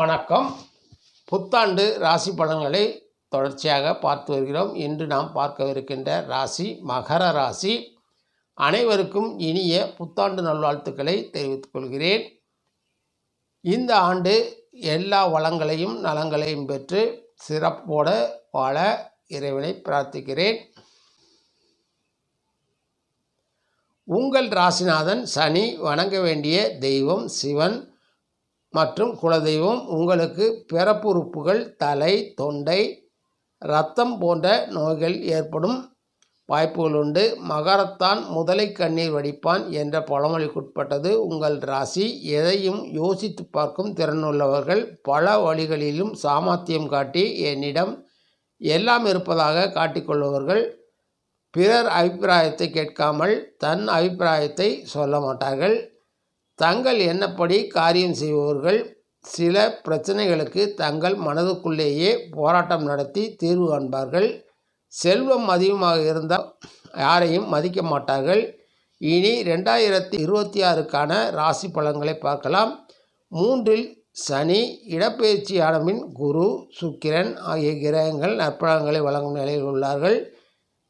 வணக்கம். புத்தாண்டு ராசி பலன்களை தொடர்ச்சியாக பார்த்து வருகிறோம். இன்று நாம் பார்க்கவிருக்கின்ற ராசி மகர ராசி. அனைவருக்கும் இனிய புத்தாண்டு நல்வாழ்த்துக்களை தெரிவித்துக் கொள்கிறேன். இந்த ஆண்டு எல்லா வளங்களையும் நலங்களையும் பெற்று சிறப்போடு வாழ இறைவனை பிரார்த்திக்கிறேன். உங்கள் ராசிநாதன் சனி வணங்க வேண்டிய தெய்வம் சிவன். மற்றும் குலதெய்வம் உங்களுக்கு பிறப்புறுப்புகள் தலை தொண்டை இரத்தம் போன்ற நோய்கள் ஏற்படும் வாய்ப்புகள் உண்டு. மகரத்தான் முதலை கண்ணீர் வடிப்பான் என்ற பழமொழிக்குட்பட்டது. உங்கள் ராசி எதையும் யோசித்து பார்க்கும் திறனுள்ளவர்கள் பல வழிகளிலும் சாமர்த்தியம் காட்டி என்னிடம் எல்லாம் இருப்பதாக காட்டிக்கொள்பவர்கள் பிறர் அபிப்பிராயத்தை கேட்காமல் தன் அபிப்பிராயத்தை சொல்ல மாட்டார்கள். தங்கள் எண்ணப்படி காரியம் செய்பவர்கள் சில பிரச்சனைகளுக்கு தங்கள் மனதுக்குள்ளேயே போராட்டம் நடத்தி தீர்வு காண்பார்கள். செல்வம் அதிகமாக இருந்தால் யாரையும் மதிக்க மாட்டார்கள். இனி ரெண்டாயிரத்தி இருபத்தி ஆறுக்கான ராசி பலன்களை பார்க்கலாம். மூன்றில் சனி இடப்பெயர்ச்சியான பின் குரு சுக்கிரன் ஆகிய கிரகங்கள் நற்பலன்களை வழங்கும் நிலையில் உள்ளார்கள்.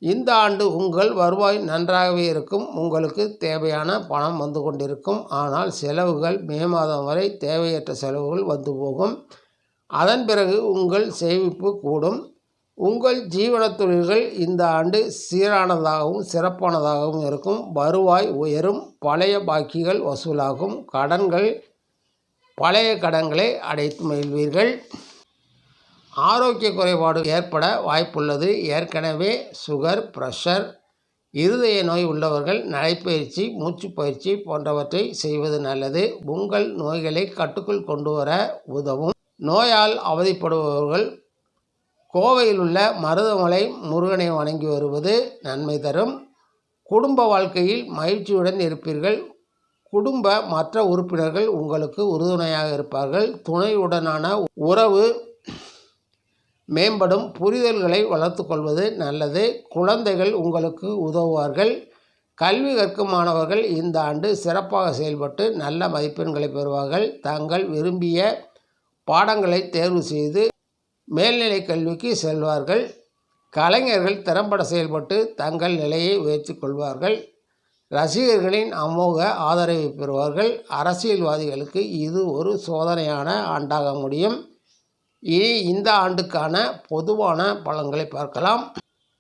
இந்த ஆண்டு உங்கள் வருவாய் நன்றாகவே இருக்கும். உங்களுக்கு தேவையான பணம் வந்து கொண்டிருக்கும். ஆனால் செலவுகள் மே மாதம் வரை தேவையற்ற செலவுகள் வந்து போகும். அதன் பிறகு உங்கள் சேமிப்பு கூடும். உங்கள் ஜீவன தொழில்கள் இந்த ஆண்டு சீரானதாகவும் சிறப்பானதாகவும் இருக்கும். வருவாய் உயரும். பழைய பாக்கிகள் வசூலாகும். கடன்கள் பழைய கடன்களை அடைத்து மகிழ்வீர்கள். ஆரோக்கிய குறைபாடு ஏற்பட வாய்ப்புள்ளது. ஏற்கனவே சுகர் ப்ரெஷர் இருதய நோய் உள்ளவர்கள் நடைப்பயிற்சி மூச்சு பயிற்சி போன்றவற்றை செய்வது நல்லது. உங்கள் நோய்களை கட்டுக்குள் கொண்டு வர உதவும். நோயால் அவதிப்படுபவர்கள் கோவையில் உள்ள மருதமலை முருகனை வணங்கி வருவது நன்மை தரும். குடும்ப வாழ்க்கையில் மகிழ்ச்சியுடன் இருப்பீர்கள். குடும்ப மற்ற உறுப்பினர்கள் உங்களுக்கு உறுதுணையாக இருப்பார்கள். துணையுடனான உறவு மேம்படும் புரிதல்களை வளர்த்து கொள்வது நல்லது. குழந்தைகள் உங்களுக்கு உதவுவார்கள். கல்வி கற்கும் மாணவர்கள் இந்த ஆண்டு சிறப்பாக செயல்பட்டு நல்ல மதிப்பெண்களை பெறுவார்கள். தாங்கள் விரும்பிய பாடங்களை தேர்வு செய்து மேல்நிலை கல்விக்கு செல்வார்கள். கலைஞர்கள் திறம்பட செயல்பட்டு தங்கள் நிலையை உயர்த்தி கொள்வார்கள். ரசிகர்களின் அமோக ஆதரவை பெறுவார்கள். அரசியல்வாதிகளுக்கு இது ஒரு சோதனையான ஆண்டாக முடியும். இந்த ஆண்டுக்கான பொதுவான பலன்களை பார்க்கலாம்.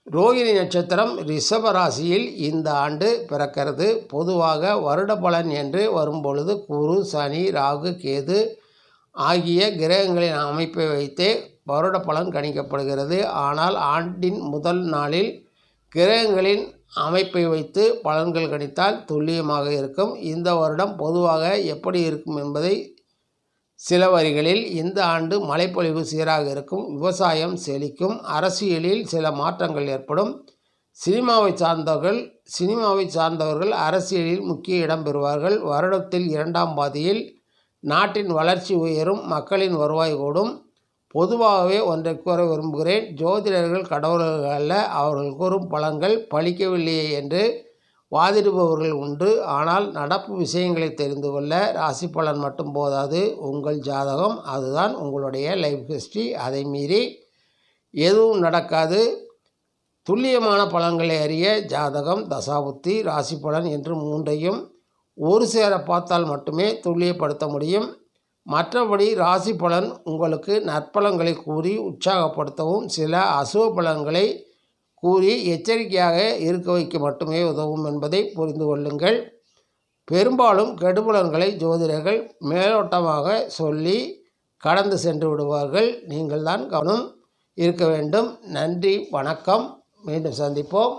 ரோகிணி நட்சத்திரம் ரிஷப ராசியில் இந்த ஆண்டு பிறக்கிறது. பொதுவாக வருட பலன் என்று வரும்பொழுது குரு சனி ராகு கேது ஆகிய கிரகங்களின் அமைப்பை வைத்தே வருட பலன் கணிக்கப்படுகிறது. ஆனால் ஆண்டின் முதல் நாளில் கிரகங்களின் அமைப்பை வைத்து பலன்கள் கணித்தால் துல்லியமாக இருக்கும். இந்த வருடம் பொதுவாக எப்படி இருக்கும் என்பதை சில வரிகளில் இந்த ஆண்டு மழைப்பொழிவு சீராக இருக்கும் விவசாயம் செழிக்கும் அரசியலில் சில மாற்றங்கள் ஏற்படும். சினிமாவை சார்ந்தவர்கள் சினிமாவை சார்ந்தவர்கள் அரசியலில் முக்கிய இடம் பெறுவார்கள். வருடத்தில் இரண்டாம் பாதியில் நாட்டின் வளர்ச்சி உயரும் மக்களின் வருவாய் கூடும். பொதுவாகவே ஒன்றை கூற விரும்புகிறேன் ஜோதிடர்கள் கடவுள்கள் அல்ல அவர்கள் கூறும் பலன்கள் பழிக்கவில்லையே என்று வாதிடுபவர்கள் உண்டு ஆனால் நடப்பு விஷயங்களை தெரிந்து கொள்ள ராசி பலன் மட்டும் போதாது. உங்கள் ஜாதகம் அதுதான் உங்களுடைய லைஃப் ஹிஸ்ட்ரி அதை மீறி எதுவும் நடக்காது. துல்லியமான பலன்களை அறிய ஜாதகம் தசாபுத்தி ராசி பலன் என்று மூன்றையும் ஒரு சேர பார்த்தால் மட்டுமே துல்லியப்படுத்த முடியும். மற்றபடி ராசி பலன் உங்களுக்கு நற்பலன்களை கூறி உற்சாகப்படுத்தவும் சில அசுவ பலன்களை கூறி எச்சரிக்கையாக இருக்க வைக்க மட்டுமே உதவும் என்பதை புரிந்து கொள்ளுங்கள். பெரும்பாலும் கெடுபலன்களை ஜோதிடர்கள் மேலோட்டமாக சொல்லி கடந்து சென்று விடுவார்கள். நீங்கள் தான் கவனம் இருக்க வேண்டும். நன்றி வணக்கம். மீண்டும் சந்திப்போம்.